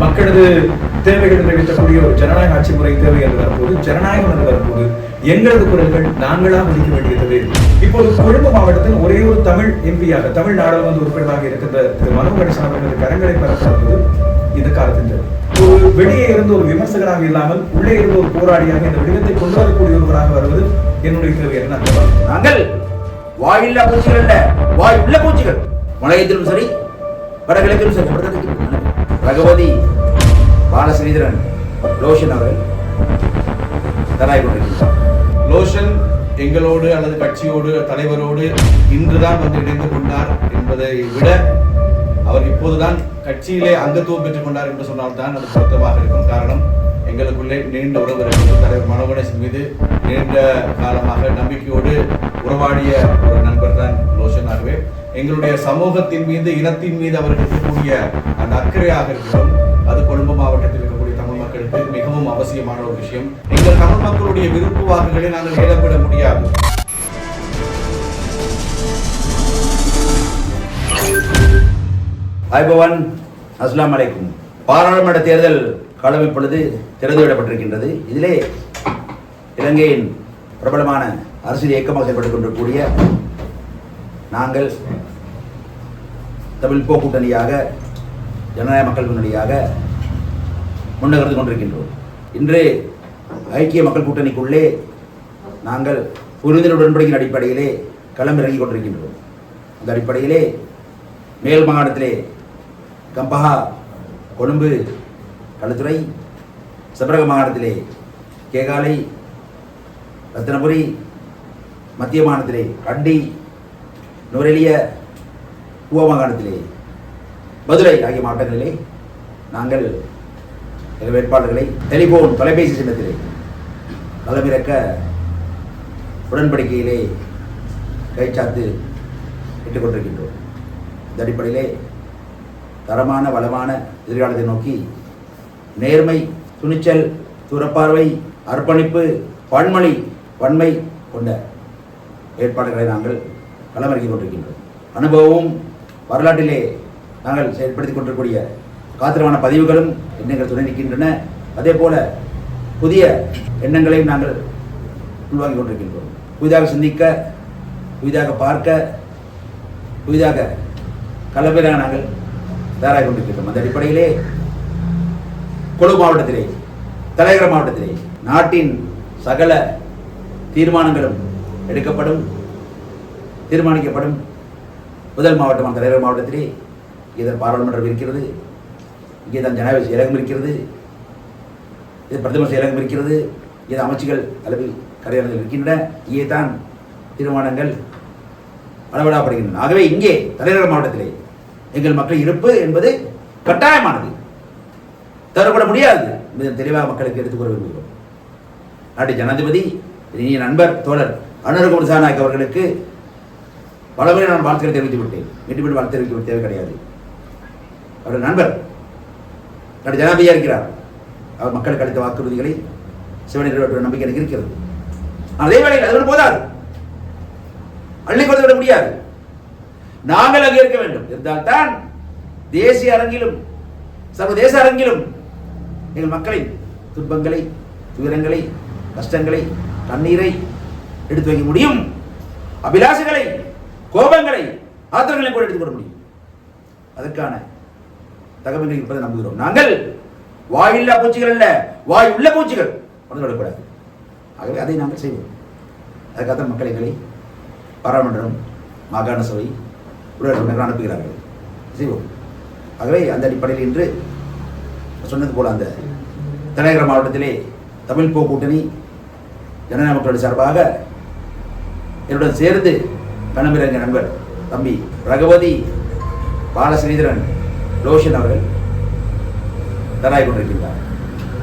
மக்களது தேவைகள் நிறைவேற்றக்கூடிய ஒரு ஜனநாயக ஆட்சி முறை தேவை என்று வரும்போது ஜனநாயகம் என்று வரும்போது எங்களது குரல்கள் நாங்களா மதிக்க வேண்டியது. இப்போது கொழும்பு மாவட்டத்தில் ஒரே ஒரு தமிழ் எம்பியாக தமிழ் நாடாளுமன்ற உறுப்பினராக இருக்கின்ற திரு மனோ கணேசன் அவர்களது கரங்களை பரப்பது இந்த காலத்தின் ஒரு வெளியே இருந்து ஒரு விமர்சகராக இல்லாமல் உள்ளே இருந்து ஒரு போராளியாக இந்த விடயத்தை கொண்டு வரக்கூடிய ஒருவராக வருவது என்னுடைய தேவை என்ன? நாங்கள் வாயில்லா பூச்சிகள் அல்ல வாய் உள்ள பூச்சிகள். மலையத்திலும் சரி வடகிழக்கிலும் சரி ரகுபதி பாலஸ்ரீதரன் லோஷன் அவர்கள் தராய் கொண்டிருக்கிறார். லோஷன் எங்களோடு அல்லது கட்சியோடு தலைவரோடு இன்றுதான் வந்து இணைந்து கொண்டார் என்பதை விட அவர் இப்போதுதான் கட்சியிலே அங்கத்துவம் பெற்றுக் கொண்டார் என்று சொன்னால்தான் அது பொருத்தமாக இருக்கும். காரணம் எங்களுக்குள்ளே நீண்ட உறவு இருக்கிறது தலைவர் மனோகணேசன் மீது நீண்ட காலமாக நம்பிக்கையோடு உறவாடிய ஒரு நண்பர் தான் லோஷன் ஆகவே. எங்களுடைய சமூகத்தின் மீது இனத்தின் மீது அவர்கள் இருக்கக்கூடிய அந்த அக்கறையாக இருக்கிறோம் அது கொழும்பு மாவட்டத்தில் இருக்கக்கூடிய தமிழ் மக்களுக்கு மிகவும் அவசியமான ஒரு விஷயம். எங்கள் தமிழ் மக்களுடைய விருப்பு வாக்குகளை நாங்கள் இழப்பிட முடியாது. ஐபவன் அஸ்லாம் அலைக்கும். பாராளுமன்ற தேர்தல் களம் இப்பொழுது திறந்து விடப்பட்டிருக்கின்றது இதிலே இலங்கையின் பிரபலமான அரசியல் இயக்கமாக செயல்பட்டுக் கொண்டிருக்கக்கூடிய நாங்கள் தமிழ் போ கூட்டணியாக ஜனநாயக மக்கள் முன்னணியாக முன்னகர்ந்து கொண்டிருக்கின்றோம். இன்று ஐக்கிய மக்கள் கூட்டணிக்குள்ளே நாங்கள் புரிதல் உடன்படிக்கையின் அடிப்படையிலே களமிறங்கிக் கொண்டிருக்கின்றோம். அந்த அடிப்படையிலே மேல் மாகாணத்திலே கம்பஹா கொழும்பு களுத்துறை செபரக மாகாணத்திலே கேகாலை ரத்தினபுரி மத்திய மாகாணத்திலே கண்டி நுரெலிய பூவ மாகாணத்திலே மதுரை ஆகிய மாவட்டங்களிலே நாங்கள் எங்கள் வேட்பாளர்களை டெலிபோன் தொலைபேசி சின்னத்திலே களமிறக்க உடன்படிக்கையிலே கைச்சாத்து இட்டுக் கொண்டிருக்கின்றோம். இந்த அடிப்படையிலே தரமான வளமான எதிர்காலத்தை நோக்கி நேர்மை துணிச்சல் துறப்பார்வை அர்ப்பணிப்பு பன்மொழி வன்மை கொண்ட ஏற்பாடுகளை நாங்கள் களமிறக்கிக் கொண்டிருக்கின்றோம் அனுபவமும் வரலாற்றிலே நாங்கள் செயல்படுத்திக் கொண்டிருக்கூடிய காத்திரமான பதிவுகளும் எண்ணங்கள் துணை நிற்கின்றன. அதே போல புதிய எண்ணங்களையும் நாங்கள் உள்வாங்கிக் கொண்டிருக்கின்றோம். புதிதாக சிந்திக்க புதிதாக பார்க்க புதிதாக கலப்பையாக நாங்கள் தயாராகி கொண்டிருக்கின்றோம். அந்த அடிப்படையிலே கொழு மாவட்டத்திலே தலைநகர மாவட்டத்திலே நாட்டின் சகல தீர்மானங்களும் எடுக்கப்படும். தீர்மானிக்கப்படும். முதல் மாவட்டமான தலைவர் மாவட்டத்திலே இதன் பாராளுமன்றம் இருக்கிறது. இங்கே தான் ஜனாதிபதி செயலகம் இருக்கிறது. இது பிரதமர் செயலகம் இருக்கிறது. இது அமைச்சுகள் அளவில் கரையாளர்கள் இருக்கின்றன. இங்கே தான் தீர்மானங்கள் அளவிடப்படுகின்றன ஆகவே இங்கே தலைநகர் மாவட்டத்திலே எங்கள் மக்கள் இருப்பு என்பது கட்டாயமானது. தரப்பட முடியாது என்பதை தெளிவாக மக்களுக்கு எடுத்துக் கூற விரும்புகிறோம். நாட்டு ஜனாதிபதி இனிய நண்பர் தோழர் அனுரகுமார் சாநாயக் அவர்களுக்கு பலமுறை நான் வாழ்த்துக்களை தெரிவித்து விட்டேன் மீண்டும் மீண்டும் வாழ்த்து தெரிவிக்க தேவை கிடையாது. அவருடைய நண்பர் நாட்டு ஜனாதிபதியாக இருக்கிறார். அவர் மக்களுக்கு அளித்த வாக்குறுதிகளை சிவனை நிறைவேற்ற நம்பிக்கை எனக்கு இருக்கிறது. அதே வேளையில் அதோடு போதாது. அள்ளி கொடுத்து விட முடியாது. நாங்கள் அங்கே இருக்க வேண்டும். இருந்தால்தான் தேசிய அரங்கிலும் சர்வதேச அரங்கிலும் எங்கள் மக்களின் துன்பங்களை துயரங்களை கஷ்டங்களை தண்ணீரை எடுத்து வைக்க முடியும். அபிலாஷைகளை கோபங்களை ஆத்திரங்களை கூட எடுத்துக் கொள்ள முடியும். அதற்கான தகவல்கள் இருப்பதை நம்புகிறோம். நாங்கள் வாயில்லா பூச்சிகள் அல்ல வாய் உள்ள பூச்சிகள் மறந்து ஆகவே அதை நாங்கள் செய்வோம். அதுக்காக மக்கள் எங்களை பாராளுமன்றம் மாகாண சபை உடனடியாக அனுப்புகிறார்கள். செய்வோம். ஆகவே அந்த அடிப்படையில் இன்று சொன்னது போல அந்த தலைநகர மாவட்டத்திலே தமிழ் போ கூட்டணி ஜனநாயக மக்களுடைய சார்பாக என்னுடன் சேர்ந்து கணமிறங்க நண்பர் தம்பி ரகவதி பாலஸ்ரீதரன் லோஷன் அவர்கள் தராய் கொண்டிருக்கின்றார்.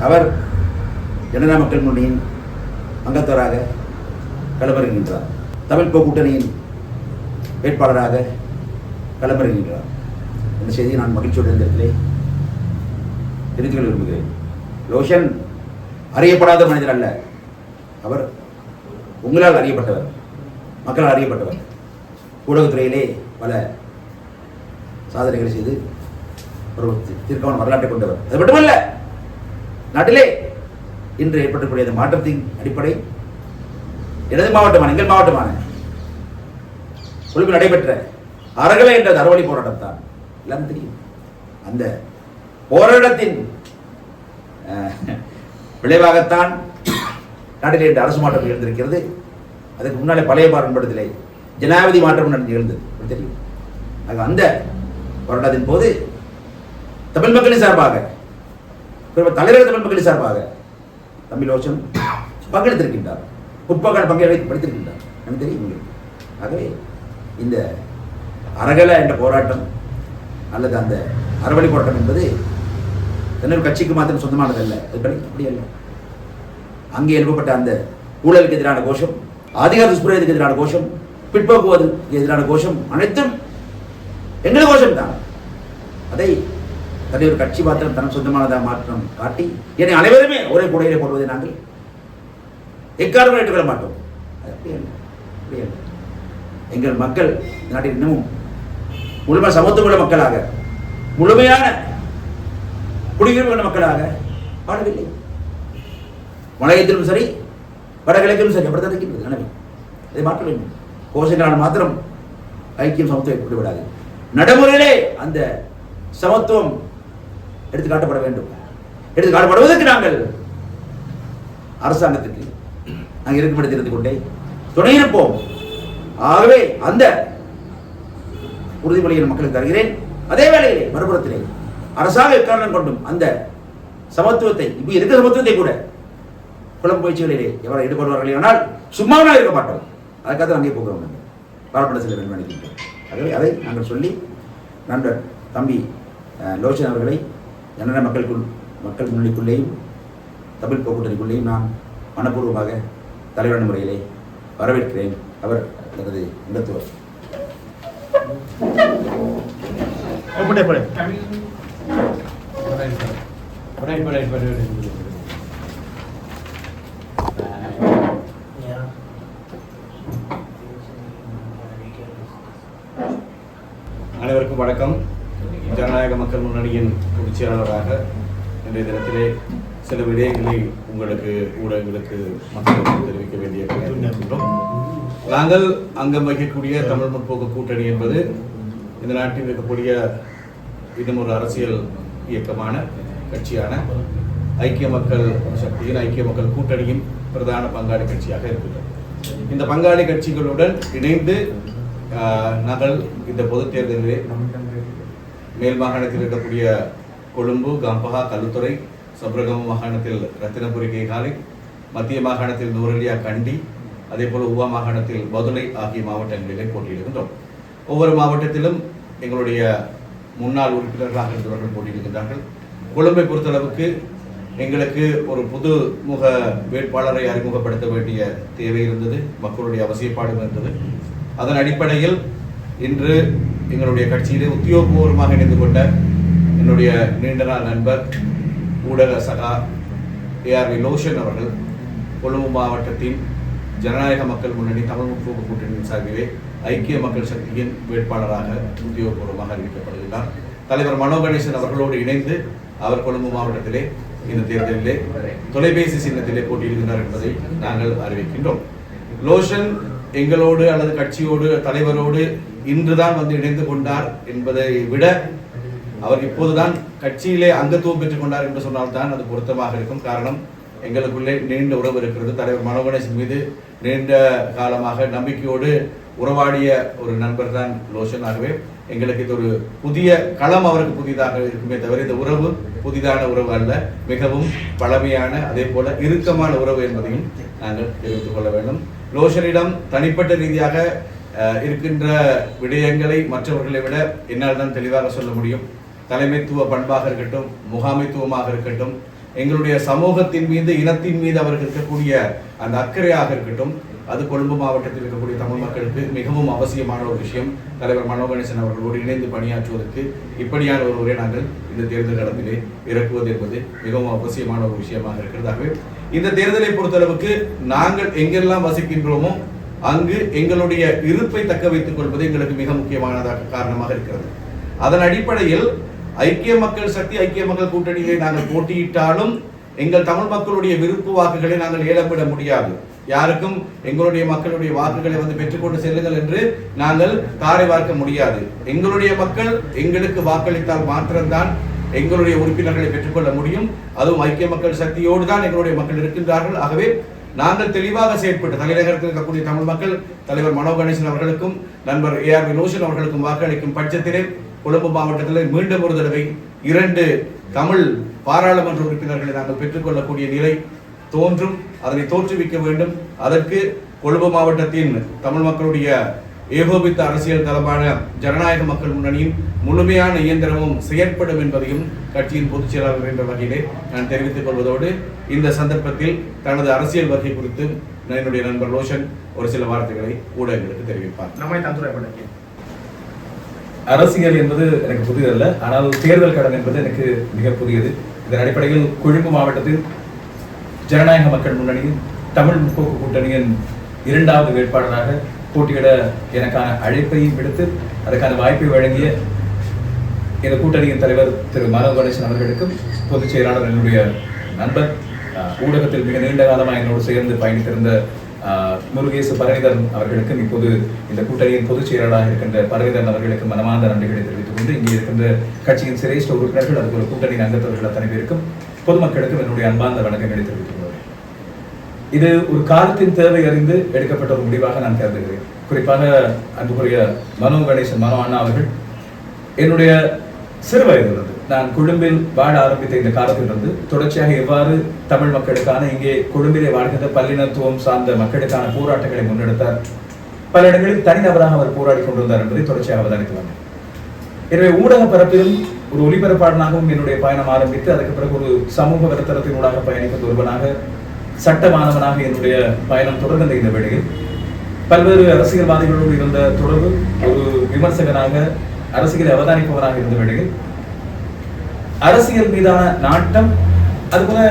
அவர் ஜனநாயக மக்கள் முன்னணியின் அங்கத்தவராக களமிறங்குகின்றார். தமிழ் கூட்டணியின் வேட்பாளராக களமிறங்குகின்றார். இந்த செய்தியை நான் மகிழ்ச்சியோடு இந்த இடத்திலே தெரிவித்துக் கொள்ள விரும்புகிறேன். லோஷன் அறியப்படாத மனிதர் அல்ல. அவர் உங்களால் அறியப்பட்டவர் மக்களால் அறியப்பட்டவர். ஊடகத்துறையிலே பல சாதனைகளை செய்து ஒரு தீர்க்கமான வரலாற்றை கொண்டவர். அது மட்டுமல்ல நாட்டிலே இன்று ஏற்பட்டக்கூடிய மாற்றத்தின் அடிப்படை எனது மாவட்டமான எங்கள் மாவட்டமான குழுவில் நடைபெற்ற அறகலை என்ற அறவழி போராட்டம் தான் எல்லாம் தெரியும். அந்த போராட்டத்தின் விளைவாகத்தான் நாட்டிலே இன்று அரசு மாற்றம் இருந்திருக்கிறது அதுக்கு முன்னாலே பழைய பாரம்பரியத்திலே ஜனாதிபதி மாற்றம் நிகழ்ந்தது. தெரியும். ஆக அந்த போராட்டத்தின் போது தமிழ் மக்களின் சார்பாக தலைவர் தமிழ் மக்களின் சார்பாக தமிழ் ஓஷம் பங்கெடுத்திருக்கின்றார். முற்பகல் பங்கேற்க படித்திருக்கின்றார். எனக்கு தெரியும் உங்களுக்கு. ஆகவே இந்த அரகல என்ற போராட்டம் அல்லது அந்த அறவழி போராட்டம் என்பது தன்னொரு கட்சிக்கு மாத்திரம் சொந்தமானதல்ல அது அப்படி அல்ல. அங்கே எழுப்பப்பட்ட அந்த ஊழலுக்கு எதிரான கோஷம் அதிகார துஷ்பிரயோகத்துக்கு எதிரான கோஷம் பிற்போக்குவதற்கு எதிரான கோஷம் அனைத்தும் எங்கள் கோஷம் தான் அதை தன்னை ஒரு கட்சி மாத்திரம் தனம் சொந்தமானதாக மாற்றம் காட்டி என்னை அனைவருமே ஒரே புடையிலே போடுவதை நாங்கள் எக்காரணமும் ஏற்றுக்கொள்ள மாட்டோம். அது அப்படி அப்படி எங்கள் மக்கள் நாட்டில் இன்னமும் முழுமை சமத்துவமுள்ள மக்களாக முழுமையான குடியுரிமை கொண்ட மக்களாக வாழவில்லை. வளையத்திலும் சரி வடகிழக்கிலும் சரி அப்படித்தான் இருக்கின்றது. நிலைமை இதை மாற்ற வேண்டும். கோஷங்களான மாத்திரம் ஐக்கியம் சமத்துவம் ஏற்பட்டு விடாது நடைமுறையிலே அந்த சமத்துவம் எடுத்து காட்டப்பட வேண்டும். எடுத்து காட்டப்படுவதற்கு நாங்கள் அரசாங்கத்திற்கு நாங்கள் இருக்கும்படி தெரிந்து இருந்து கொண்டே துணையிருப்போம் ஆகவே அந்த உறுதிமொழியை மக்களுக்கு தருகிறேன். அதே வேளையிலே மறுபுறத்திலே அரசாங்க எக்காரணம் கொண்டும் அந்த சமத்துவத்தை இப்போ இருக்கிற சமத்துவத்தை கூட குளம் முயற்சிகளிலே எவரை ஈடுபடுவார்கள் ஆனால் சும்மாவே இருக்க மாட்டோம். அதுக்காக தான் அங்கே போகிறோம் நாங்கள் பாலப்பட சில வேண்டும் ஆகவே அதை நாங்கள் சொல்லி நண்பர் தம்பி அஹ், லோச்சன் அவர்களை ஜனநாயக மக்களுக்குள் மக்கள் முன்னணிக்குள்ளேயும் தமிழ் போக்குவரத்துக்குள்ளேயும் நான் மனப்பூர்வமாக தலைவரான முறையிலே வரவேற்கிறேன். அவர் எனது இந்தத்துவர் படே. படே படை படை படை அனைவருக்கும் வணக்கம் ஜனநாயக மக்கள் பயிற்சியாளராக இன்றைய தினத்திலே சில விடயங்களை உங்களுக்கு ஊடகங்களுக்கு மக்களுக்கு தெரிவிக்க வேண்டிய கடமையில் நாங்கள் அங்கம் வகிக்கக்கூடிய தமிழ் முற்போக்கு கூட்டணி என்பது இந்த நாட்டில் இருக்கக்கூடிய இன்னும் ஒரு அரசியல் இயக்கமான கட்சியான ஐக்கிய மக்கள் சக்தியின் ஐக்கிய மக்கள் கூட்டணியின் பிரதான பங்காளி கட்சியாக இருக்கின்றோம் இந்த பங்காளி கட்சிகளுடன் இணைந்து நாங்கள் இந்த பொதுத் தேர்தலிலே மேல் மாகாணத்தில் இருக்கக்கூடிய கொழும்பு கம்பஹா கல்லுத்துறை சப்ரகம மாகாணத்தில் ரத்தினபுரி கேகாலை மத்திய மாகாணத்தில் நூரலியா கண்டி அதே போல உவா மாகாணத்தில் பதுளை ஆகிய மாவட்டங்களிலே போட்டியிடுகின்றோம். ஒவ்வொரு மாவட்டத்திலும் எங்களுடைய முன்னாள் உறுப்பினர்களாக இருந்தவர்கள் போட்டியிடுகின்றார்கள். கொழும்பை பொறுத்தளவுக்கு எங்களுக்கு ஒரு புது முக வேட்பாளரை அறிமுகப்படுத்த வேண்டிய தேவை இருந்தது மக்களுடைய அவசியப்பாடும் இருந்தது. அதன் அடிப்படையில் இன்று எங்களுடைய கட்சியிலே உத்தியோகபூர்வமாக இணைந்து கொண்ட என்னுடைய நீண்ட நாள் நண்பர் ஊடக சகா ஏஆர்வி லோஷன் அவர்கள் கொழும்பு மாவட்டத்தின் ஜனநாயக மக்கள் முன்னணி தமிழ் முற்போக்கு கூட்டணியின் சார்பிலே ஐக்கிய மக்கள் சக்தியின் வேட்பாளராக உத்தியோகபூர்வமாக அறிவிக்கப்படுகிறார் தலைவர் மனோ கணேசன் அவர்களோடு இணைந்து அவர் கொழும்பு மாவட்டத்திலே இந்த தேர்தலிலே தொலைபேசி சின்னத்திலே போட்டியிடுகிறார் என்பதை நாங்கள் அறிவிக்கின்றோம். லோஷன் எங்களோடு அல்லது கட்சியோடு தலைவரோடு இன்றுதான் வந்து இணைந்து கொண்டார் என்பதை விட அவர் இப்போதுதான் கட்சியிலே அங்கத்துவம் பெற்றுக் கொண்டார் என்று சொன்னால்தான் அது பொருத்தமாக இருக்கும். காரணம் எங்களுக்குள்ளே நீண்ட உறவு இருக்கிறது. தலைவர் மனோகணேசன் மீது நீண்ட காலமாக நம்பிக்கையோடு உறவாடிய ஒரு நண்பர் தான் லோஷன் ஆகவே எங்களுக்கு இது ஒரு புதிய களம் அவருக்கு புதிதாக இருக்குமே தவிர இந்த உறவு புதிதான உறவு அல்ல மிகவும் பழமையான அதே போல இறுக்கமான உறவு என்பதையும் நாங்கள் தெரிவித்துக் கொள்ள வேண்டும். லோஷனிடம் தனிப்பட்ட ரீதியாக இருக்கின்ற விடயங்களை மற்றவர்களை விட என்னால் தான் தெளிவாக சொல்ல முடியும். தலைமைத்துவ பண்பாக இருக்கட்டும் முகாமைத்துவமாக இருக்கட்டும் எங்களுடைய சமூகத்தின் மீது இனத்தின் மீது அவருக்கு இருக்கக்கூடிய அந்த அக்கறையாக இருக்கட்டும் அது கொழும்பு மாவட்டத்தில் இருக்கக்கூடிய தமிழ் மக்களுக்கு மிகவும் அவசியமான ஒரு விஷயம். தலைவர் மனோ கணேசன் அவர்களோடு இணைந்து பணியாற்றுவதற்கு இப்படியான ஒருவரை நாங்கள் இந்த தேர்தல் களத்திலே இறக்குவது என்பது மிகவும் அவசியமான ஒரு விஷயமாக இருக்கிறதாகவே. இந்த தேர்தலை பொறுத்தளவுக்கு நாங்கள் எங்கெல்லாம் வசிக்கின்றோமோ அங்கு எங்களுடைய இருப்பை தக்க வைத்துக் கொள்வது எங்களுக்கு மிக முக்கியமானதாக காரணமாக இருக்கிறது. அதன் அடிப்படையில் ஐக்கிய மக்கள் சக்தி ஐக்கிய மக்கள் கூட்டணியிலே நாங்கள் போட்டியிட்டாலும் எங்கள் தமிழ் மக்களுடைய விருப்பு வாக்குகளை நாங்கள் ஏலமிட முடியாது. யாருக்கும் எங்களுடைய மக்களுடைய வாக்குகளை வந்து பெற்றுக்கொண்டு செல்லுங்கள் என்று நாங்கள் தாரை பார்க்க முடியாது. எங்களுடைய மக்கள் எங்களுக்கு வாக்களித்தால் மாத்திரம்தான் எங்களுடைய உறுப்பினர்களை பெற்றுக்கொள்ள முடியும். அதுவும் ஐக்கிய மக்கள் சக்தியோடு தான் எங்களுடைய மக்கள் இருக்கின்றார்கள். ஆகவே நாங்கள் தெளிவாக செயற்பட்டு தலைநகரத்தில் இருக்கக்கூடிய தமிழ் மக்கள் தலைவர் மனோ கணேசன் அவர்களுக்கும் நண்பர் ஏ ஆர் வினோசன் அவர்களுக்கும் வாக்களிக்கும் பட்சத்திலே கொழும்பு மாவட்டத்தில் மீண்டும் ஒரு தடவை இரண்டு தமிழ் பாராளுமன்ற உறுப்பினர்களை நாங்கள் பெற்றுக்கொள்ளக்கூடிய நிலை தோன்றும். அதனை தோற்றுவிக்க வேண்டும். அதற்கு கொழும்பு மாவட்டத்தின் தமிழ் மக்களுடைய ஏகோபித்த அரசியல் தளமான ஜனநாயக மக்கள் முன்னணியின் முழுமையான இயந்திரமும் செயற்படும் என்பதையும் கட்சியின் பொதுச் செயலாளர் என்ற வகையிலே நான் தெரிவித்துக் கொள்வதோடு இந்த சந்தர்ப்பத்தில் தனது அரசியல் வருகை குறித்து என்னுடைய நண்பர் ரோஷன் ஒரு சில வார்த்தைகளை ஊடகங்களுக்கு தெரிவிப்பார். நம்மை தந்துரை அரசியல் என்பது எனக்கு புதியதல்ல ஆனால் தேர்தல் கடன் என்பது எனக்கு மிக புதியது. இதன் அடிப்படையில் கொழும்பு மாவட்டத்தில் ஜனநாயக மக்கள் முன்னணியின் தமிழ் முற்போக்கு கூட்டணியின் இரண்டாவது வேட்பாளராக போட்டியிட எனக்கான அழைப்பையும் விடுத்து அதற்கான வாய்ப்பை வழங்கிய இந்த கூட்டணியின் தலைவர் திரு மானவ கணேசன் அவர்களுக்கும் பொதுச் செயலாளர் என்னுடைய நண்பர் ஊடகத்தில் மிக நீண்ட காலமாக என்னோடு சேர்ந்து பயணித்திருந்த முருகேசு பரணிதரன் அவர்களுக்கும் இப்போது இந்த கூட்டணியின் பொதுச் செயலாளராக இருக்கின்ற பரணிதரன் அவர்களுக்கு மனமார்ந்த நன்றிகளை தெரிவித்துக் கொண்டு இங்கே இருக்கின்ற கட்சியின் சிரேஷ்ட உறுப்பினர்கள் அதுபோல கூட்டணியின் அங்கத்தவர்கள் அத்தனை பேருக்கும் பொதுமக்களுக்கும் என்னுடைய அன்பார்ந்த வணக்கங்களை தெரிவித்துக் கொள்வேன் இது ஒரு காலத்தின் தேவை அறிந்து எடுக்கப்பட்ட ஒரு முடிவாக நான் கருதுகிறேன். குறிப்பாக அன்புக்குரிய மனோ கணேசன் மனோ அண்ணா அவர்கள் என்னுடைய சிறு வயதிலிருந்து நான் கொழும்பில் வாழ ஆரம்பித்த இந்த காலத்திலிருந்து தொடர்ச்சியாக எவ்வாறு தமிழ் மக்களுக்கான இங்கே கொழும்பிலே வாழ்கின்ற பல்லினத்துவம் சார்ந்த மக்களுக்கான போராட்டங்களை முன்னெடுத்தார். பல இடங்களில் தனிநபராக அவர் போராடி கொண்டிருந்தார் என்பதை தொடர்ச்சியாக அவதானித்து வந்தார் எனவே ஊடக பரப்பிலும் ஒரு ஒளிபரப்பாளனாகவும் என்னுடைய பயணம் ஆரம்பித்து அதுக்கு பிறகு ஒரு சமூக வலைத்தளத்தினூடாக பயணிக்கும் ஒருவனாக சட்ட மாணவனாக என்னுடைய பயணம் தொடர்கின்ற இந்த வேளையில் பல்வேறு அரசியல்வாதிகளோடு இருந்த தொடர்பு ஒரு விமர்சகனாக அரசியலை அவதானிப்பவராக இருந்த வேளையில் அரசியல் மீதான நாட்டம் அதுபோல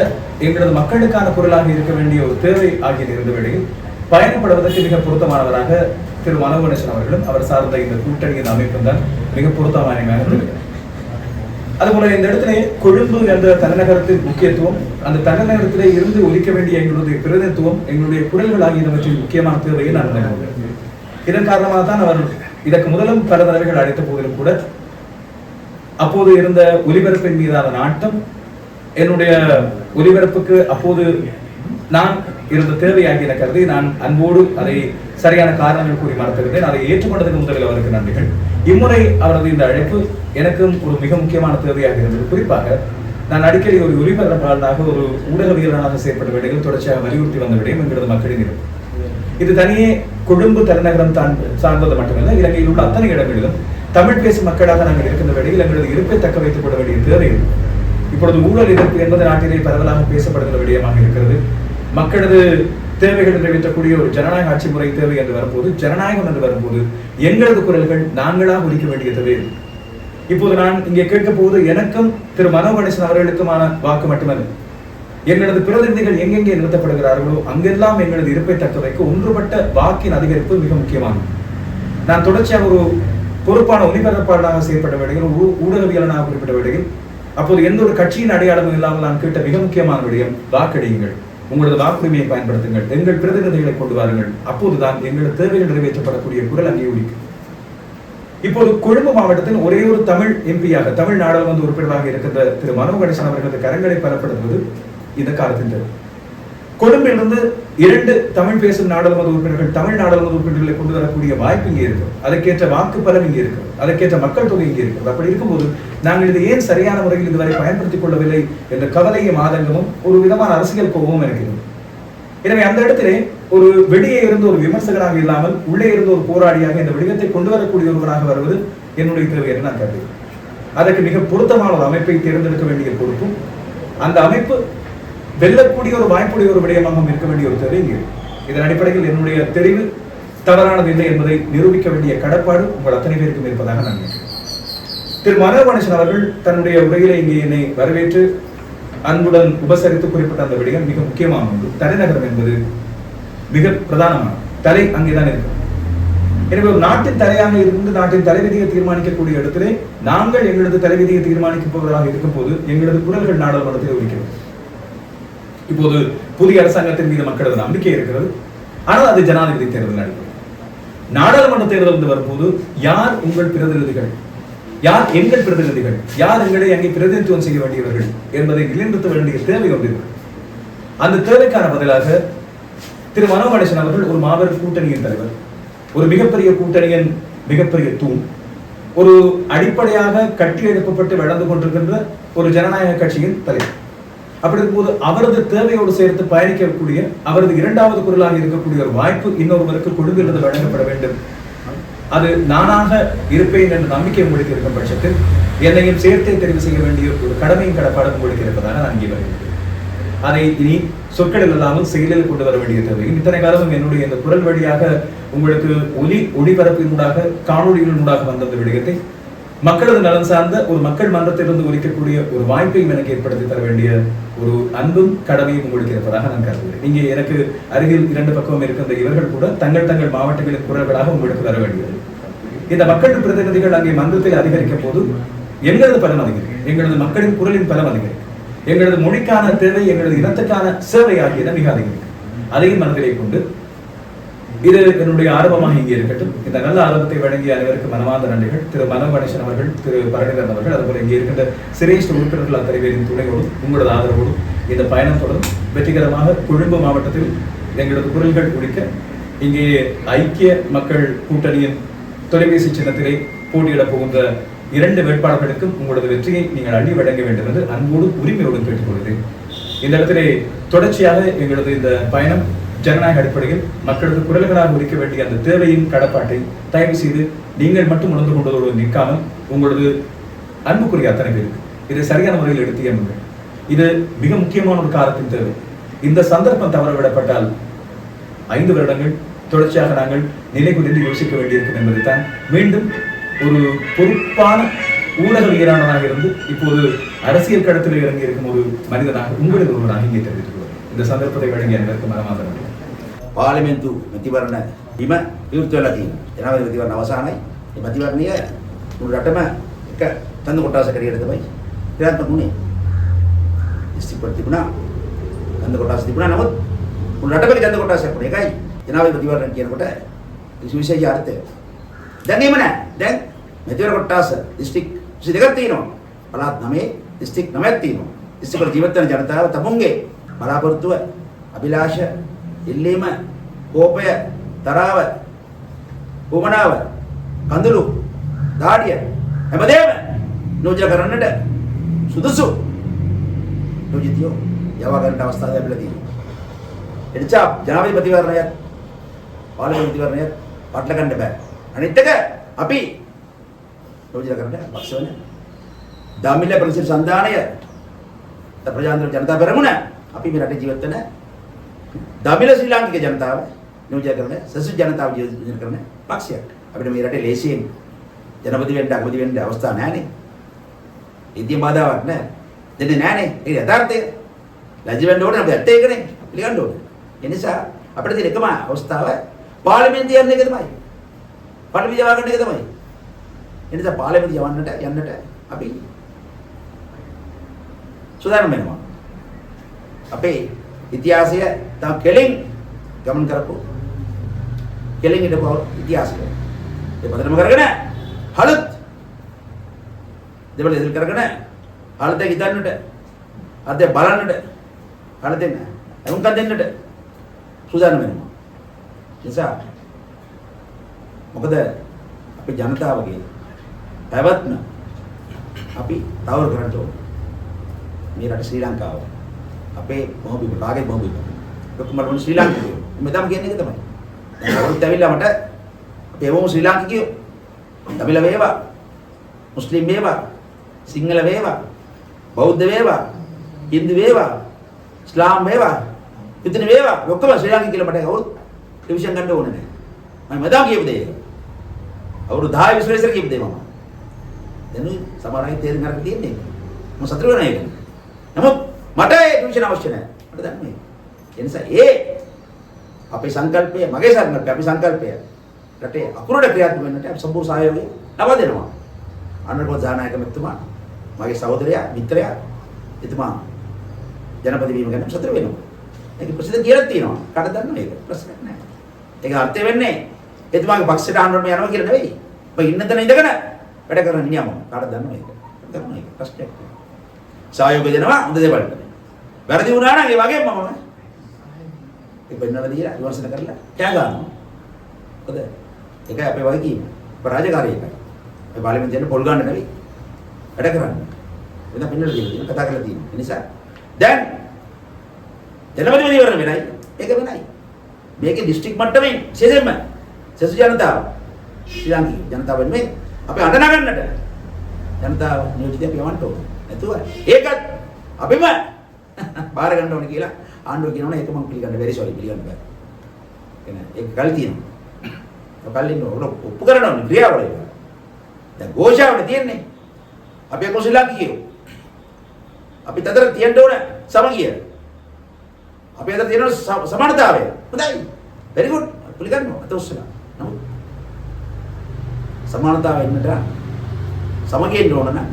எங்களது மக்களுக்கான குரலாக இருக்க வேண்டிய ஒரு தேவை ஆகியது இருந்த வேளையில் பயணப்படுவதற்கு மிக பொருத்தமானவராக திரு மனோ கணேசன் அவர்களும் அவர் சார்ந்த இந்த கூட்டணியின் அமைப்பும் தான் மிக பொருத்தமானதாக அதுபோல இந்த இடத்துல கொழும்பு என்ற தலைநகரத்தின் முக்கியத்துவம் அந்த தலைநகரத்திலே இருந்து ஒலிக்க வேண்டிய எங்களுடைய பிரதிநிதித்துவம் எங்களுடைய குரல்கள் ஆகியவற்றின் முக்கியமான தேவையை நான் இதன் காரணமாக தான் அவர் இதற்கு முதலும் பல தடவைகள் அழைத்த போதிலும் கூட அப்போது இருந்த ஒலிபரப்பின் மீதான நாட்டம் என்னுடைய ஒலிபரப்புக்கு அப்போது நான் இருந்த தேவையாகிய கருதி நான் அன்போடு அதை சரியான காரணங்கள் கூறி மறுத்திருந்தேன் அதை ஏற்றுக்கொண்டதற்கு முதலில் அவருக்கு நன்றிகள். இம்முறை அவரது இந்த அழைப்பு எனக்கும் ஒரு மிக முக்கியமான தேவையாக இருந்தது. குறிப்பாக நான் அடிக்கடி ஒரு ஒலிபரப்பாளனாக ஒரு ஊடகவியலாளராக செயற்பட்ட விடையில் தொடர்ச்சியாக வலியுறுத்தி வந்த விடையும் எங்களது மக்களின் இது தனியே கொழும்பு தலைநகரம் தான் சார்ந்தது மட்டுமல்ல இலங்கையில் உள்ள அத்தனை இடங்களிலும் தமிழ் பேசும் மக்களாக நாங்கள் இருக்கின்ற வேளையில் எங்களது இருப்பை தக்க வைத்துக் கொள்ள வேண்டிய தேவை இப்பொழுது ஊழல் எதிர்ப்பு என்பது நாட்டிலே பரவலாக பேசப்படுகிற விடயமாக இருக்கிறது. மக்களது தேவைகள் நிறைவேற்றக்கூடிய ஒரு ஜனநாயக ஆட்சி முறை தேவை என்று வரும்போது ஜனநாயகம் என்று வரும்போது எங்களது குரல்கள் நாங்களாக ஒலிக்க வேண்டிய தேவை இப்போது நான் இங்கே கேட்க போது எனக்கும் திரு மனோ கணேசன் அவர்களுக்குமான வாக்கு மட்டுமல்ல. எங்களது பிரதிநிதிகள் எங்கெங்கே நிறுத்தப்படுகிறார்களோ அங்கெல்லாம் எங்களது இருப்பை தக்க வைக்க ஒன்றுபட்ட வாக்கின் அதிகரிப்பு மிக முக்கியமானது. நான் தொடர்ச்சியாக ஒரு பொறுப்பான ஒலிபரப்பாளராக செயல்பட்ட வேளையில் ஊடகவியலனாக குறிப்பிட்ட வேளையில் அப்போது எந்த ஒரு கட்சியின் அடையாளமும் இல்லாமல் நான் கேட்ட மிக முக்கியமான விடயம் வாக்கடியுங்கள் உங்களது வாக்குரிமையை பயன்படுத்துங்கள். எங்கள் பிரதிநிதிகளை கொண்டு வாருங்கள். அப்போதுதான் எங்களது தேவைகள் நிறைவேற்றப்படக்கூடிய குரல் அங்கே ஒலிக்கும். இப்போது கொழும்பு மாவட்டத்தில் ஒரே ஒரு தமிழ் எம்பியாக தமிழ் நாடாளுமன்ற உறுப்பினராக இருக்கின்ற திரு மனோ கணேசன் அவர்களது கரங்களை பலப்படுத்துவது இந்த காலத்தின் கொழும்பிலிருந்து இரண்டு தமிழ் பேசும் நாடாளுமன்ற உறுப்பினர்கள் தமிழ் நாடாளுமன்ற உறுப்பினர்களை கொண்டு வரக்கூடிய வாய்ப்பு இங்கே இருக்கு அதற்கேற்ற வாக்கு பலம் இங்கே இருக்கு அதற்கேற்ற மக்கள் தொகை இங்கே இருக்கிறது. அப்படி இருக்கும்போது நாங்கள் இதை ஏன் சரியான முறையில் இதுவரை பயன்படுத்திக் கொள்ளவில்லை என்ற கவலையும் ஆதங்கமும் ஒரு விதமான அரசியல் கோபமும் இருக்கிறது எனவே அந்த இடத்திலே ஒரு வெளியே இருந்து ஒரு விமர்சகராக இல்லாமல் உள்ளே இருந்து ஒரு போராடியாக இந்த விடயத்தை கொண்டு வரக்கூடிய ஒருவராக வருவது என்னுடைய தேவை என்று நான் கருதுகிறேன். அதற்கு மிக பொருத்தமான ஒரு அமைப்பை தேர்ந்தெடுக்க வேண்டிய பொறுப்பும் அந்த அமைப்பு வெல்லக்கூடிய ஒரு வாய்ப்புடைய ஒரு விடயமாகவும் இருக்க வேண்டிய ஒரு தேவை இங்கே. இதன் அடிப்படையில் என்னுடைய தெரிவு தவறானது இல்லை என்பதை நிரூபிக்க வேண்டிய கடப்பாடு உங்கள் அத்தனை பேருக்கும் இருப்பதாக நான் நினைக்கிறேன். திரு மனோகணேசன் அவர்கள் தன்னுடைய உரையிலே இங்கே என்னை வரவேற்று அன்புடன் உபசரித்து குறிப்பிட்ட அந்த விடயம் மிக முக்கியமான ஒன்று. தலைநகரம் என்பது மிக பிரதானமான தலை அங்கேதான் இருக்கும் எனவே ஒரு நாட்டின் தலையாக இருந்து நாட்டின் தலைவிதியை தீர்மானிக்கக்கூடிய இடத்திலே நாங்கள் எங்களது தலைவிதியை தீர்மானிக்கப்படுவதாக இருக்கும் போது எங்களது குரல்கள் நாடாளுமன்றத்தில் ஒலிக்கிறது. இப்போது புதிய அரசாங்கத்தின் மீது மக்களது நம்பிக்கை இருக்கிறது. ஆனால் அது ஜனாதிபதி தேர்தல் நடக்கிறது நாடாளுமன்ற தேர்தல் வந்து வரும்போது யார் உங்கள் பிரதிநிதிகள்? யார் எங்கள் பிரதிநிதிகள்? யார் எங்களை அங்கே பிரதிநிதித்துவம் செய்ய வேண்டியவர்கள் என்பதை நிலைநிறுத்த வேண்டிய தேவை கொண்டிருக்கிறது அந்த தேவைக்கான பதிலாக திரு மனோ கணேசன் அவர்கள் ஒரு மாபெரும் கூட்டணியின் தலைவர் ஒரு மிகப்பெரிய கூட்டணியின் மிகப்பெரிய தூண் ஒரு அடிப்படையாக கட்டி எழுப்பப்பட்டு வளர்ந்து கொண்டிருக்கின்ற ஒரு ஜனநாயக கட்சியின் தலைவர். அப்படி இருக்கும்போது அவரது தேவையோடு சேர்த்து பயணிக்கக்கூடிய அவரது இரண்டாவது குரலாக இருக்கக்கூடிய ஒரு வாய்ப்பு இன்னொருவருக்கு கொடுக்கிறது வழங்கப்பட வேண்டும். அது நானாக இருப்பேன் என்ற நம்பிக்கை உங்களுக்கு இருக்கும் பட்சத்தில் என்னையும் சேர்த்தே தெரிவு செய்ய வேண்டிய ஒரு கடமையும் கடப்பாடும் உங்களுக்கு இருப்பதாக நான் இங்கே வருகிறேன். அதை இனி சொற்களில் இல்லாமல் செயலில் கொண்டு வர வேண்டிய தேவை. இத்தனை காலமும் என்னுடைய இந்த குரல் வழியாக உங்களுக்கு ஒலி ஒளிபரப்பினூடாக காணொளிகளினூடாக வந்த விடயத்தை மக்களது நலன் சார்ந்த ஒரு மக்கள் மன்றத்திலிருந்து ஒலிக்கக்கூடிய ஒரு வாய்ப்பையும் எனக்கு ஏற்படுத்தி தர வேண்டிய ஒரு அன்பும் கடமையும் உங்களுக்கு இருப்பதாக நான் கருதுகிறேன். இங்கே எனக்கு அருகில் இரண்டு பக்கமும் இருக்கின்ற இவர்கள் கூட தங்கள் தங்கள் மாவட்டங்களின் குரல்களாக உங்களுக்கு வர வேண்டியது. இந்த மக்கள் பிரதிநிதிகள் அங்கே மன்றத்தில் அதிகரிக்கும் போது எங்களது பலம் அதிகரிக்கும். எங்களது மக்களின் குரலின் பலம் அதிகரிக்கும். எங்களது மொழிக்கான தேவை எங்களது இனத்துக்கான சேவை ஆகியன மிக அதிகரிக்கும். அதையும் மனதிலே கொண்டு இது என்னுடைய ஆரம்பமாக இங்கே இருக்கட்டும். இந்த நல்ல ஆரம்பத்தை வழங்கிய அனைவருக்கு மனமார்ந்த நன்றிகள். திரு மனோ கணேசன் அவர்கள் திரு பரணிதன் அவர்கள் அதுபோல இங்கே இருக்கின்ற சிரேஷ்ட உறுப்பினர்கள் அத்தனை துணையோடும் உங்களது ஆதரவோடும் இந்த பயணம் தொடரும். வெற்றிகரமாக கொழும்பு மாவட்டத்தில் எங்களது குரல்கள் குடிக்க இங்கே ஐக்கிய மக்கள் கூட்டணியின் தொலைபேசி சின்னத்திலே போட்டியிடப் போகின்ற இரண்டு வேட்பாளர்களுக்கும் உங்களது வெற்றியை நீங்கள் அள்ளி வழங்க வேண்டும் என்று அன்போடு உரிமையோடு கேட்டுக்கொள்கிறேன். இந்த இடத்திலே தொடர்ச்சியாக எங்களது இந்த பயணம் ஜனநாயக அடிப்படையில் மக்களது குரல்களாக ஒதுக்க வேண்டிய அந்த தேவையின் கடப்பாட்டை தயவு செய்து நீங்கள் மட்டும் உணர்ந்து கொண்டதோடு நிற்காமல் உங்களது அன்புக்குரிய அத்தனை பேருக்கு இதை சரியான முறையில் எடுத்து எண்ணுங்கள் இது மிக முக்கியமான ஒரு காலத்தின் தேவை. இந்த சந்தர்ப்பம் தவறவிடப்பட்டால் ஐந்து வருடங்கள் தொடர்ச்சியாக நாங்கள் நிலை குறித்து யோசிக்க வேண்டியிருக்கும் என்பதைத்தான் மீண்டும் ஒரு பொறுப்பான ஊடகவியலாளனாக இருந்து இப்போது அரசியல் கடத்தில் இறங்கி இருக்கும் ஒரு மனிதனாக உங்களது ஒருவராக இங்கே தெரிவித்துக் இந்த சந்தர்ப்பத்தை வழங்கிய அனைவருக்கும் மனமார்ந்த පාර්ලිමේන්තු මැතිවරණ බිම විවෘත වෙලා තියෙනවා. ජනාධිපති මැතිවරණ අවසానයි. මේ මැතිවරණය මුළු රටම එක තන්දු කොටසක හරියට තමයි ක්‍රියාත්මක වුණේ. ඉස්තිපර් තිබුණා. තන්දු කොටස තිබුණා නමුත් මුළු රටම තන්දු කොටසක් වුණේ. ඒකයි ජනාධිපති මැතිවරණ කියනකොට විශේෂ අර්ථය. දැන් එහෙම නැහැ. දැන් මැතිවරණ කොටස දිස්ත්‍රික් 22ක් තියෙනවා. පළාත් 9 දිස්ත්‍රික් 9ක් තියෙනවා. ඉස්තිපර් ජීවත් වෙන ජනතාව තමුන්ගේ බලාපොරොත්තුව අභිලාෂ ඉල්ලීම කෝපය තරාව උමනාව කඳුළු දාඩිය හැමදේම නෝජ කරන්නට සුදුසු නෝජිතියෝ යවා ගන්නට අවස්ථාව ලැබිලා තියෙනවා. එනිසා ජනාධිපති ප්‍රතිවරණයත් පාර්ලිමේන්තු ප්‍රතිවරණයත් පටල ගන්න බෑ. අනිත් එක අපි නෝජ කරන්න පක්ෂ වෙන දමිල ප්‍රසිද්ධ සන්දානය ප්‍රජාතන්ත්‍ර ජනතා පෙරමුණ අපි මේ රටේ ජීවත් වෙන දමිල ශ්‍රී ලාංකික ජනතාව නියෝජනය කරන සසු ජනතාව නියෝජනය කරන පක්ෂයක්. අපිට මේ රටේ ලේසියෙන් ජනපති වෙන්න අගමැති වෙන්න අවස්ථා නැහැනේ. ඉදිය බාධාවක් නැහැ. දෙන්නේ නැහැනේ. ඒක යථාර්ථය. ලැජ්ජ වෙන්න ඕනේ අපි ඇත්ත ඒකනේ. පිළිගන්න ඕනේ. ඒ නිසා අපිට තියෙන එකම අවස්ථාව පාර්ලිමේන්තුව යන්න එක තමයි. පාර්ලිමේන්තුව යවා ගන්න එක තමයි. ඒ නිසා පාර්ලිමේන්තුව යවන්නට යන්නට අපි සූදානම් වෙනවා. අපේ ඉතිහාසය තම කෙලින් ගමන් කරපු කෙලින් හිටපු ඉතිහාසය. ඒ පදනම කරගෙන හලුත් දෙවල ඉදිරි කරගෙන හලුත් එක හිතන්නට අද බලන්නට හලුතෙන් එමුන්කම් දෙන්නට සූදානම් වෙනවා. නිසා මොකද අපේ ජනතාවගේ පැවැත්ම අපි තවර කරන්න ඕනේ. මේ රට ශ්‍රී ලංකාව අපේ මොහොබිම කාගේ මොහොබිම ලොකුමරුන් ශ්‍රී ලාංකිකයෝ මෙතම කියන්නේ ඒක තමයි දැන් අවුරුද්ද ඇවිල්ලා මට අපේ වොම ශ්‍රී ලාංකිකයෝ තමිල වේවා මුස්ලිම් වේවා සිංහල වේවා බෞද්ධ වේවා හින්දු වේවා ඉස්ලාම් වේවා ඉතින් වේවා ඔක්කොම ශ්‍රී ලාංකික කියලා මට අවුරුදු ටෙලිවිෂන් ගන්න ඕනේ නැහැ මම මෙතම කියපු දේ ඒක. අවුරුදු 10 20 ඉස්සර කියපු දේ මම දැන් සමහර අය තේරුම් ගන්න තියෙන්නේ මම සතුටු වෙනා ඒක නමුත් මට ඒ ටියුෂන් අවශ්‍ය නැහැ. මට දන්නේ. ඒ නිසා ඒ අපේ සංකල්පය මගේ සංකල්පය අපි සංකල්පය රටේ අකුරට ක්‍රියාත්මක වෙන්නට අපි සම්පූර්ණ සහයෝගය ලබා දෙනවා. අනුරපොත් දානායක මෙතුමා මගේ සහෝදරයා මිත්‍රයා එතුමා ජනපති වීම ගැන සතුට වෙනවා. ඒක ප්‍රසිද්ධ කියලා තියෙනවා. කාට දන්නව ඒක? ප්‍රශ්නයක් නැහැ. ඒක අර්ථය වෙන්නේ එතුමාගේ පක්ෂයට ආන්නම යනවා කියලා නෙවෙයි. ඔබ ඉන්න තැන ඉඳගෙන වැඩ කරන නියම. කාට දන්නව ඒක? දන්නව ඒක ප්‍රශ්නයක් නෑ. සහයෝගය දෙනවා හොඳ දේවල් කරනවා. වැරදි වුණා නම් ඒ වගේම මම ඒක වෙන්නලා දීලා විමර්ශන කරලා කෑ ගන්නවා. හොඳ. ඒකයි අපේ වගකීම. අපේ රාජකාරිය එකයි. මේ පාර්ලිමේන්තුවේ පොල් ගන්න නෙවෙයි. වැඩ කරන්න. එතන පින්නලා තියෙනවා කතා කරලා තියෙනවා. ඒ නිසා දැන් ජනපතිවරණ වෙනයි. ඒක වෙනයි. මේකේ දිස්ත්‍රික් මට්ටමින් විශේෂයෙන්ම සෙසු ජනතාව ශ්‍රී ලාංකික ජනතාව වෙනුවෙන් අපි අඬ නගන්නට ජනතාව නියෝජිතය අපි යවන්න ඕනේ. නැතුව ඒකත් අපිම බාර ගන්න ඕනේ කියලා ಆಂಡೋಕಿನವನ ಎಕ್ಕ ಮಕ್ಕಳಿಗೆ ವೆರಿ ಸಾರಿ ಬಿರಿಗಂಡ ಏನ ಎಕ್ ಕಲ್ತಿಯನು ಕಲ್ಲಿನ ಅವಳ ಉಪಕರಣವನ್ನು ಕ್ರಿಯಾ ಅವಳ ಘೋಷ ಅವಳ ತಿಯನ್ನೆ ಅಪಿ ಎಕ್ಕೋಸಿ ಲಾಕಿಯೋ ಅಪಿ ತದರ ತಿಯಂಡೋಣ ಸಮಗಿಯ ಅಪಿ ಅದರ ತಿಯನೋ ಸಮಾನತೆ ಆವೆ ಹೌದಾಯಿ ವೆರಿ ಗುಡ್ ಪುಲಿಗನ್ನು ಅತೋಸ್ಸಲ ನಾವು சமானதாவை என்னன்றா சமகேன்றோன்னா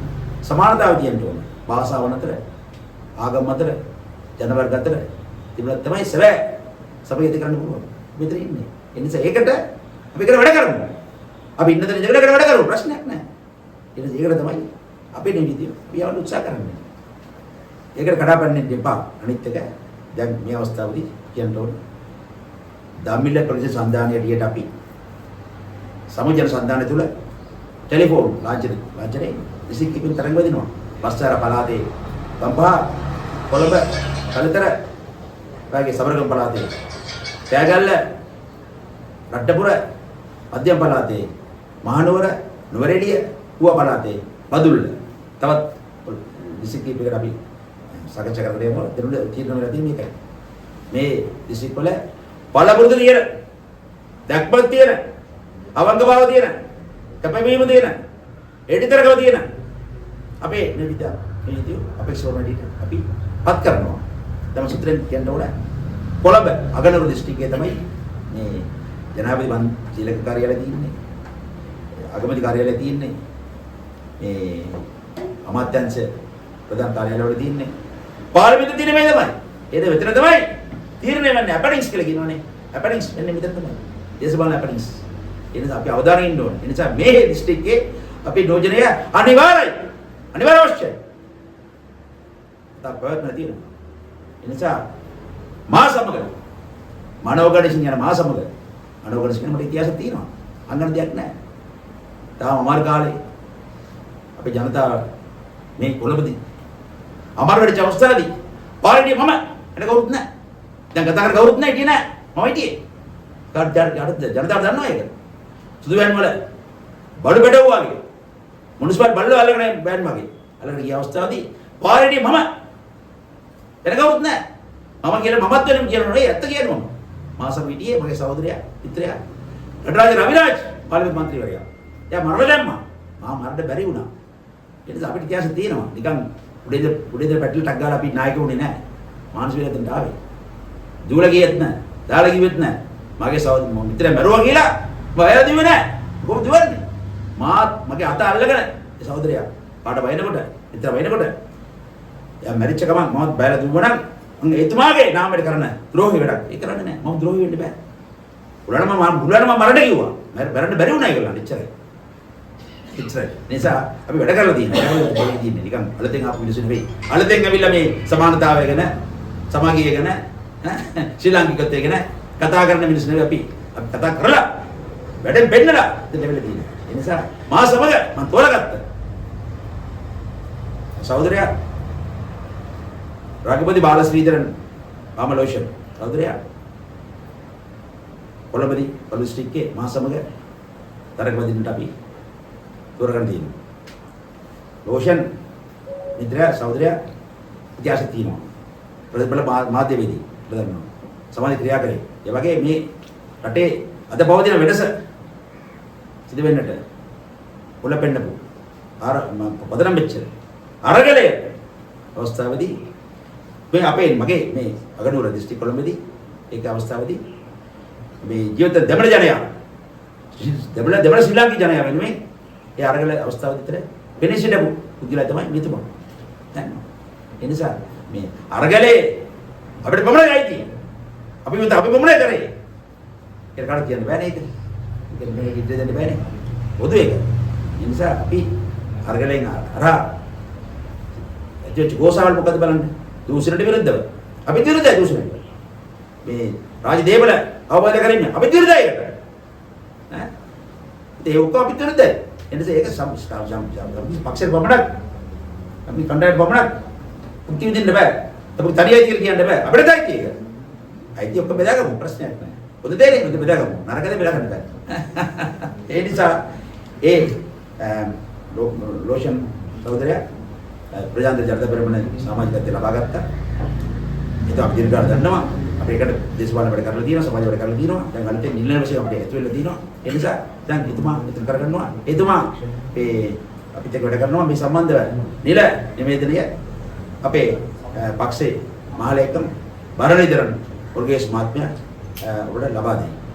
சமானதாவதி என்றோன்னு பாசாவனத்தில் ஆகமத்தில் ஜனவர்க்கத்தில் උස්සලා. නමුත් සමානතාවය එන්නට සමගියෙන් ඕන නම් සමානතාවය තියෙන්න ඕන. භාෂාව අතර, ආගම් අතර, ජනවර්ග අතර තිබුණා තමයි සැබෑ සමගියද කරන්න පුළුවන්. මෙතන ඉන්නේ. ඒ නිසා ඒකට අපි කරන වැඩ කරමු. අපි ඉන්න තැන ඉඳගෙන වැඩ කරමු. ප්‍රශ්නයක් නැහැ. ඒ නිසා ඒකට තමයි අපේ නිවිදිය. අපි යවන්න උත්සාහ කරන්නේ. ඒකට කඩාපැන්නේ දෙපා. අනිත් එක දැන් මේ අවස්ථාවේදී කියන්න ඕනේ. දමිළ ප්‍රදේශ සන්ධානයේට අපි සමජන සන්ධානය තුල ටෙලිෆෝන් ලාංඡන ලාංඡනේ විසික් කිපින් තරඟ වදිනවා. බස්තර පළාතේ බම්පා කොළඹ කලතර වගේ සබරගම් පළාතේ. පෑගල්ල රට්ටපුර මධ්‍යම පළාතේ. මහනුවර නුවරඑළිය කුව පළාතේ. බදුල්ල. තවත් විසික් කිපයකට අපි සාකච්ඡා කරලා දෙමු. දෙනුල තීරණ වෙලා තියෙන මේකයි. මේ දිස්ත්‍රික් වල පළපුරුදු තියෙන දැක්මක් තියෙන අවංගභාව තියෙන කැපවීම තියෙන එඩිතරකව තියෙන අපේ මේ විද්‍යාව මේ විද්‍යාව අපේක්ෂවලට අපි පත් කරනවා. දැන් සුත්‍රෙන් කියන්න ඕන. කොළඹ අගනුවර දිස්ත්‍රික්කයේ තමයි මේ ජනාධිපති මන් ජීලක කාර්යාලය තියෙන්නේ. අගමැති කාර්යාලය තියෙන්නේ. මේ අමාත්‍යංශ ප්‍රධාන කාර්යාලවල තියෙන්නේ. පාර්ලිමේන්තුවේ තියෙන මේ තමයි. ඒද මෙතන තමයි තීරණය වෙන්නේ අපැඩික්ස් කියලා කියනවනේ. අපැඩික්ස් වෙන්නේ මෙතන තමයි. දේශපාලන අපැඩික්ස් ඒ නිසා අපි අවධානයෙන් ඉන්න ඕනේ. ඒ නිසා මේ දිස්ත්‍රික්කයේ අපි නියෝජනය අනිවාර්යයි. අනිවාර්ය අවශ්‍යයි තා ප්‍රයත්න තියෙනවා. ඒ නිසා මා සමග මනෝගණසින් යන මා සමග මනෝගණසින් මට ඉතිහාසයක් තියෙනවා. අංගන දෙයක් නැහැ තාම අමාරු කාලේ අපේ ජනතාව මේ කොළඹදී අමාරු වෙච්ච අවස්ථාවේදී පාරේදී මම එන කවුරුත් නැහැ දැන් කතා කර කවුරුත් නැහැ හිටියේ නැහැ මම හිටියේ. කාට ජනතාව දන්නවා ඒක. සුදු වෑන් වල බඩු බඩවුවා වගේ. මුනිසිපල් බල්ල අල්ලගෙන බෑන් වගේ. අල්ලගෙන ගිය අවස්ථාවේදී පාරේදී මම එන කවුරුත් නැහැ මම කියන මමත් වෙනම කියනවා නේ ඇත්ත කියනවා මාසම් හිටියේ මගේ සහෝදරයා මිත්‍රයා. නටරාජ රවිරාජ් පාර්ලිමේන්තු මන්ත්‍රීවරයා. එයා මරලා දැම්මා. මම මරන්න බැරි වුණා. ඒ නිසා අපිට ඉතිහාසය තියෙනවා. නිකන් උඩේද උඩේද පැටලට ටක් ගාලා අපි නායක වුණේ නැහැ මානසික වේදනට ආවේ. දුවලා ගියෙත් නැහැ දාලා ගියෙත් නැහැ මගේ සහෝදර මම මිත්‍රයා මරුවා කියලා බය දිවේ නැහැ කොහොමද දුවන්නේ? මාත් මගේ අත අල්ලගෙන ඒ සහෝදරයා පාට වයින්කොට මිත්‍ර වයින්කොට එයා මැරිච්ච ගමන් මමත් බයලා දුවනම් මම එතුමාගේ නාමයට කරන ද්‍රෝහි වැඩක්. ඒ කරන්නේ නැහැ. මම ද්‍රෝහි වෙන්න බෑ. උලන මම උලන මම මරණ කිව්වා. මරන්න බැරි වුණා ඒගොල්ලන් එච්චරයි. එච්චරයි. නිසා අපි වැඩ කරලා තියෙනවා. වැඩ කරලා තියෙන්නේ නිකන් අලුතෙන් ආපු මිනිස්සු නෙවෙයි. අලුතෙන් ඇවිල්ලා මේ සමානතාවය ගැන සමාගිය ගැන ඈ, ශ්‍රී ලාංකිකත්වය ගැන කතා කරන මිනිස්සු නෙවෙයි අපි. අපි කතා කරලා වැඩෙන් පෙන්නලා දෙන්න වෙලා තියෙනවා. ඒ නිසා මා සමග මම තෝරගත්තා. සහෝදරයා රාගපති බාලශ්‍රීධරන් බාමලෝෂන් සහෝදරයා කොළඹදී පොලිස් ටිකේ මා සමග තරක වදින්නට අපි තෝරගන්න තියෙනවා. ලෝෂන් මිත්‍රයා සහෝදරයා ඉතිහාසෙ තියෙනවා. ප්‍රතිබල මා- මාධ්‍යවේදී ප්‍රධානම සමාජ ක්‍රියා කරේ. ඒ වගේ මේ රටේ අද පවතින වෙනස සිදු වෙන්නට උල පෙන්නපු ආර ම- පදනම් වෙච්ච අරගලය අවස්ථාවේදී මේ අපේ මගේ මේ අගනුවර දිස්ත්‍රික් කොළඹදී ඒක අවස්ථාවේදී මේ ජීවිත දෙමළ ජනයා දෙමළ දෙමළ ශ්‍රී ලාංකික ජනයා වෙනුවෙන් ඒ අරගල අවස්ථාව විතර වෙන්නේ සිටපු පුද්ගලයා තමයි මෙතුමා. දැන් ඒ නිසා මේ අරගලේ අපිට පමණයි අයිති. අපි මෙතන අපි පමණයි කරේ. ඒක කාට කියන්න බෑනේ ඒක. ඒක මේ ඉද්ද දෙන්න බෑනේ. පොදු ඒක. ඒ නිසා අපි අරගලෙන් අරහා එච්ච ගෝසාවල් මොකද බලන්න දූෂණයට විරුද්ධව අපි විරුද්ධයි දූෂණයට මේ රාජ දේවල අවබෝධ කරගන්න අපි විරුද්ධයි ඒකට ඈ ඒ ඔක්කොම අපි විරුද්ධයි එනිසා ඒක සම් සම් සම් පක්ෂේ බමඩක් අපි කණ්ඩායම් බමඩක් මුක්ති විඳින්න බෑ අපි තනියයි කියලා කියන්න බෑ අපිට දැයි ඒක අයිති ඔක්කොම බෙදාගමු ප්‍රශ්නයක් නෑ පොදු දෙයක් නෙමෙයි බෙදාගමු නරකද බෙදා ගන්න බෑ ඒ නිසා ඒ ලෝ- ලෝෂන් සහෝදරයා ප්‍රජාතන්ත්‍ර ජනතා පෙරමුණ සමාජිකත්වය ලබා ගත්තා. ඒක අපි දිනකට දන්නවා. අපි ඒකට දේශපාලන වැඩ කරලා තියෙනවා, සමාජ වැඩ කරලා තියෙනවා. දැන් අලුතෙන් නිලන වශයෙන් අපිට එකතු වෙලා තියෙනවා. ඒ නිසා දැන් එතුමා මෙතන කරගන්නවා. එතුමා මේ අපිත් එක්ක වැඩ කරනවා මේ සම්බන්ධව නිල නිවේදනය අපේ අ, පක්ෂේ මහලේකම් බරණිදරන් වර්ගේස් මහත්මයා අ, ඔබට ලබා දෙනවා.